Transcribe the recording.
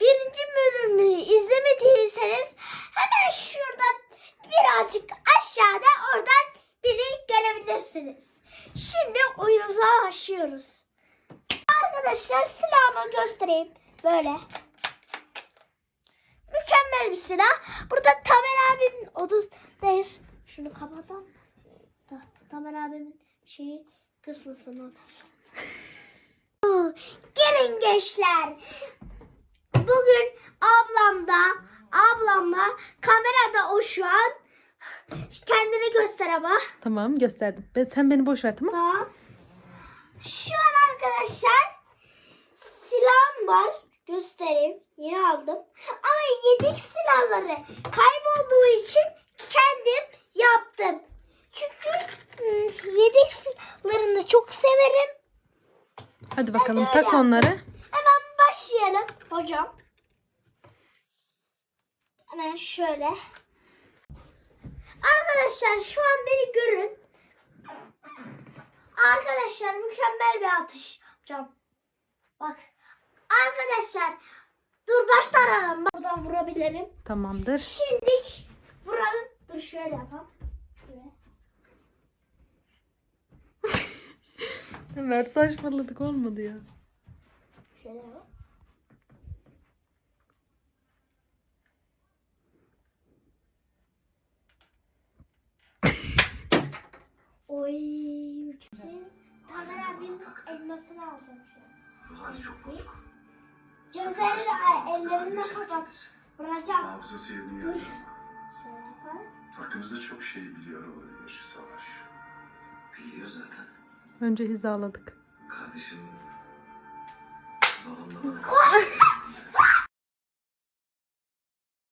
birinci bölümünü izlemediyseniz hemen şurada birazcık aşağıda oradan biri görebilirsiniz. Şimdi oyunumuza başlıyoruz. Arkadaşlar silahımı göstereyim. Böyle. Mükemmel bir silah. Burada Tamer abinin odasındayız. Şunu kapatalım. Da, Tamer abimin şeyi kısmasın ondan Gelin gençler. Bugün ablamda, ablamla kamerada o şu an. Kendini göster ama. Tamam gösterdim. Ben, sen beni boş ver tamam Tamam. Şu an arkadaşlar silahım var. Göstereyim. Yeni aldım. Ama yedek silahları kaybolduğu için kendim yaptım. Çünkü hmm, yedek silahlarını çok severim. Hadi bakalım öyle tak yaptım. onları. Başlayalım hocam. Hemen şöyle. Arkadaşlar şu an beni görün. Arkadaşlar mükemmel bir atış yapacağım. Bak. Arkadaşlar dur baştan Bak, Buradan vurabilirim. Tamamdır. Şimdi vuralım. Dur şöyle yapalım. Ömer saçmaladık olmadı ya. Şöyle yapalım. Parasını alacağım şu an. Çok bozuk. Gözlerini ellerimle kapat. Bırakacağım. Hafıza sevdiğin yerden. Hakkımızda çok şey biliyor olabilir Savaş. Biliyor zaten. Önce hizaladık. Kardeşim babamla.